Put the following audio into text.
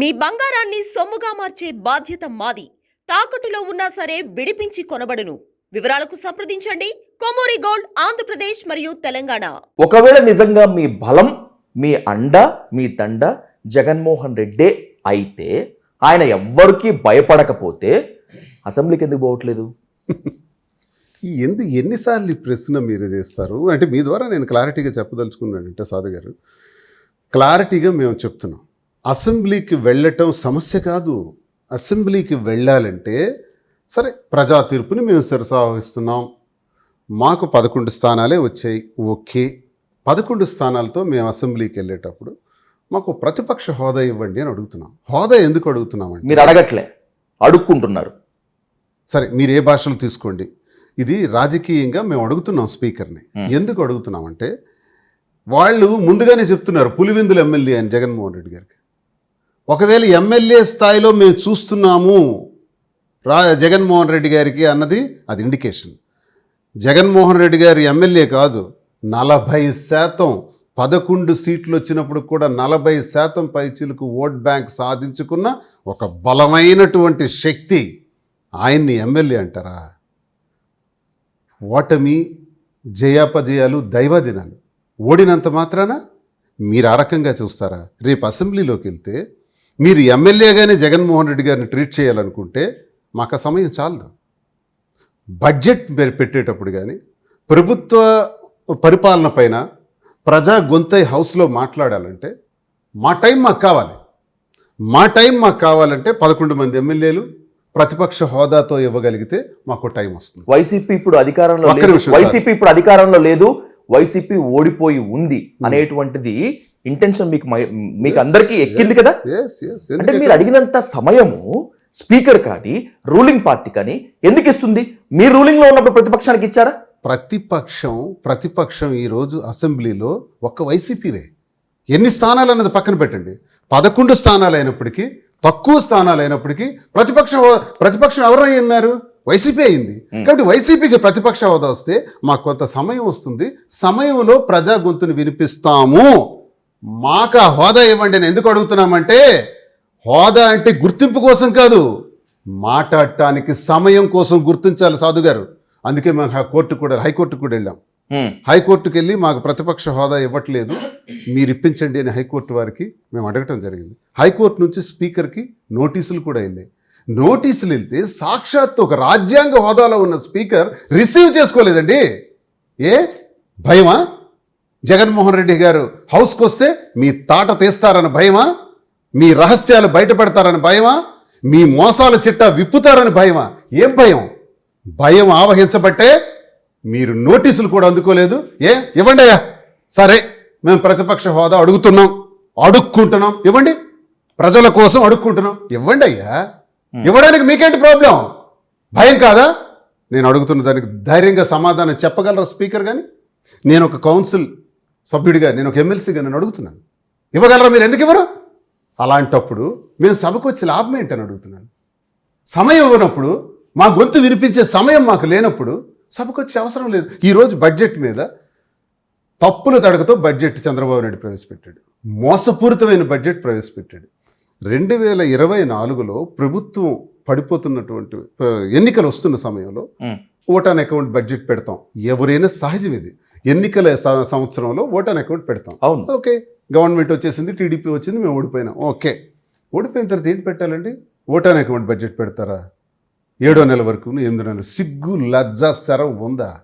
మీ బంగారాన్ని సొమ్ముగా మార్చే బాధ్యత మాది. తాకట్టులో ఉన్నా సరే విడిపించి కొనబడును. వివరాలకు సంప్రదించండి. కొమూరి గోల్డ్ ఆంధ్రప్రదేశ్ మరియు తెలంగాణ. ఒకవేళ నిజంగా మీ బలం మీ అండ మీ దండ జగన్మోహన్ రెడ్డే అయితే ఆయన ఎవ్వరికీ భయపడకపోతే అసెంబ్లీకి ఎందుకు పోవట్లేదు? ఈ ఎందు ఎన్నిసార్లు ఈ ప్రశ్న మీరు చేస్తారు? అంటే మీ ద్వారా నేను క్లారిటీగా చెప్పదలుచుకున్నానంటే సాధు గారు. క్లారిటీగా మేము చెప్తున్నాం. అసెంబ్లీకి వెళ్ళటం సమస్య కాదు. అసెంబ్లీకి వెళ్ళాలంటే సరే ప్రజా తీర్పుని మేము శిరసావహిస్తున్నాం. మాకు పదకొండు స్థానాలే వచ్చాయి. ఓకే. పదకొండు స్థానాలతో మేము అసెంబ్లీకి వెళ్ళేటప్పుడు మాకు ప్రతిపక్ష హోదా ఇవ్వండి అని అడుగుతున్నాం. హోదా ఎందుకు అడుగుతున్నామంటే మీరు అడగట్లే. అడుక్కుంటున్నారు. సరే మీరు ఏ భాషలో తీసుకోండి. ఇది రాజకీయంగా మేము అడుగుతున్నాం స్పీకర్ని. ఎందుకు అడుగుతున్నామంటే వాళ్ళు ముందుగానే చెప్తున్నారు పులివెందుల ఎమ్మెల్యే అని జగన్మోహన్ రెడ్డి గారికి. ఒకవేళ ఎమ్మెల్యే స్థాయిలో మేము చూస్తున్నాము రా జగన్మోహన్ రెడ్డి గారికి అన్నది అది ఇండికేషన్ జగన్మోహన్ రెడ్డి గారి ఎమ్మెల్యే కాదు నలభై శాతం పదకొండు సీట్లు వచ్చినప్పుడు కూడా నలభై శాతం పైచీలకు ఓట్ బ్యాంక్ సాధించుకున్న ఒక బలమైనటువంటి శక్తి ఆయన్ని ఎమ్మెల్యే అంటారా? ఓటమి జయాపజయాలు దైవదినాలు. ఓడినంత మాత్రాన మీరు ఆ రకంగా చూస్తారా? రేపు అసెంబ్లీలోకి వెళ్తే మీరు ఎమ్మెల్యేగానే జగన్మోహన్ రెడ్డి గారిని ట్రీట్ చేయాలనుకుంటే మాకు సమయం చాలదు. బడ్జెట్ పెట్టేటప్పుడు కానీ ప్రభుత్వ పరిపాలన పైన ప్రజా గొంతై హౌస్లో మాట్లాడాలంటే మా టైం మాకు కావాలి. మా టైం మాకు కావాలంటే పదకొండు మంది ఎమ్మెల్యేలు ప్రతిపక్ష హోదాతో ఇవ్వగలిగితే మాకు టైం వస్తుంది. వైసీపీ ఇప్పుడు అధికారంలో. వైసీపీ ఇప్పుడు అధికారంలో లేదు. వైసీపీ ఓడిపోయి ఉంది అనేటువంటిది ఇంటెన్షన్ మీకు మీకు అందరికీ ఎక్కింది కదా? అంటే మీరు అడిగినంత సమయము స్పీకర్ కానీ రూలింగ్ పార్టీ కానీ ఎందుకు ఇస్తుంది? మీ రూలింగ్లో ఉన్నప్పుడు ప్రతిపక్షానికి ఇచ్చారా? ప్రతిపక్షం ప్రతిపక్షం ఈరోజు అసెంబ్లీలో ఒక్క వైసీపీవే. ఎన్ని స్థానాలు అన్నది పక్కన పెట్టండి. పదకొండు స్థానాలు అయినప్పటికీ తక్కువ స్థానాలు అయినప్పటికీ ప్రతిపక్ష ప్రతిపక్షం ఎవరై ఉన్నారు? వైసీపీ అయింది. కాబట్టి వైసీపీకి ప్రతిపక్ష హోదా వస్తే మాకు కొంత సమయం వస్తుంది. సమయంలో ప్రజా గొంతుని వినిపిస్తాము. మాకు ఆ హోదా ఇవ్వండి అని ఎందుకు అడుగుతున్నామంటే హోదా అంటే గుర్తింపు కోసం కాదు మాట్లాడటానికి సమయం కోసం గుర్తించాలి సాధు గారు అందుకే మేము కోర్టు కూడా హైకోర్టు కూడా వెళ్ళాం. హైకోర్టుకి వెళ్ళి మాకు ప్రతిపక్ష హోదా ఇవ్వట్లేదు. మీరు ఇప్పించండి అని హైకోర్టు వారికి మేము అడగటం జరిగింది. హైకోర్టు నుంచి స్పీకర్కి నోటీసులు కూడా వెళ్ళాయి. నోటీసులు వెళ్తే సాక్షాత్ ఒక రాజ్యాంగ హోదాలో ఉన్న స్పీకర్ రిసీవ్ చేసుకోలేదండి. ఏ? భయమా? జగన్మోహన్ రెడ్డి గారు హౌస్కి వస్తే మీ తాట తీస్తారని భయమా? మీ రహస్యాలు బయటపెడతారని భయమా? మీ మోసాల చిట్టా విప్పుతారని భయమా? ఏం భయం? భయం ఆవహించబట్టే మీరు నోటీసులు కూడా అందుకోలేదు. ఏ? ఇవ్వండి అయ్యా. సరే మేము ప్రతిపక్ష హోదా అడుగుతున్నాం. అడుక్కుంటున్నాం. ఇవ్వండి. ప్రజల కోసం అడుక్కుంటున్నాం. ఇవ్వండి అయ్యా. ఇవ్వడానికి మీకేంటి ప్రాబ్లం? భయం కాదా? నేను అడుగుతున్న దానికి ధైర్యంగా సమాధానం చెప్పగలరా స్పీకర్ కానీ నేను ఒక కౌన్సిల్ సభ్యుడిగా నేను ఒక ఎమ్మెల్సీగా నేను అడుగుతున్నాను. ఇవ్వగలరా మీరు? ఎందుకు ఇవ్వరు? అలాంటప్పుడు మేము సభకు వచ్చి లాభం ఏంటని అడుగుతున్నాను. సమయం ఇవ్వనప్పుడు మా గొంతు వినిపించే సమయం మాకు లేనప్పుడు సభకు వచ్చే అవసరం లేదు. ఈరోజు బడ్జెట్ మీద తప్పుల తడకతో బడ్జెట్ చంద్రబాబు నాయుడు ప్రవేశపెట్టాడు. మోసపూరితమైన బడ్జెట్ ప్రవేశపెట్టాడు. రెండు వేల ఇరవై నాలుగులో ప్రభుత్వం పడిపోతున్నటువంటి ఎన్నికలు వస్తున్న సమయంలో హ్మ్. ఓటాన్ అకౌంట్ బడ్జెట్ పెడతాం. ఎవరైనా సహజం ఇది. ఎన్నికల సంవత్సరంలో ఓటాన్ అకౌంట్ పెడతాం. అవును. ఓకే గవర్నమెంట్ వచ్చేసింది టీడీపీ వచ్చింది మేము ఓడిపోయినాం. ఓకే. ఓడిపోయిన తర్వాత ఏంటి పెట్టాలండి? ఓటాన్ అకౌంట్ బడ్జెట్ పెడతారా? ఏడో నెల వరకు ఎనిమిదో నెల సిగ్గు లజ్జ శరం ఉందా?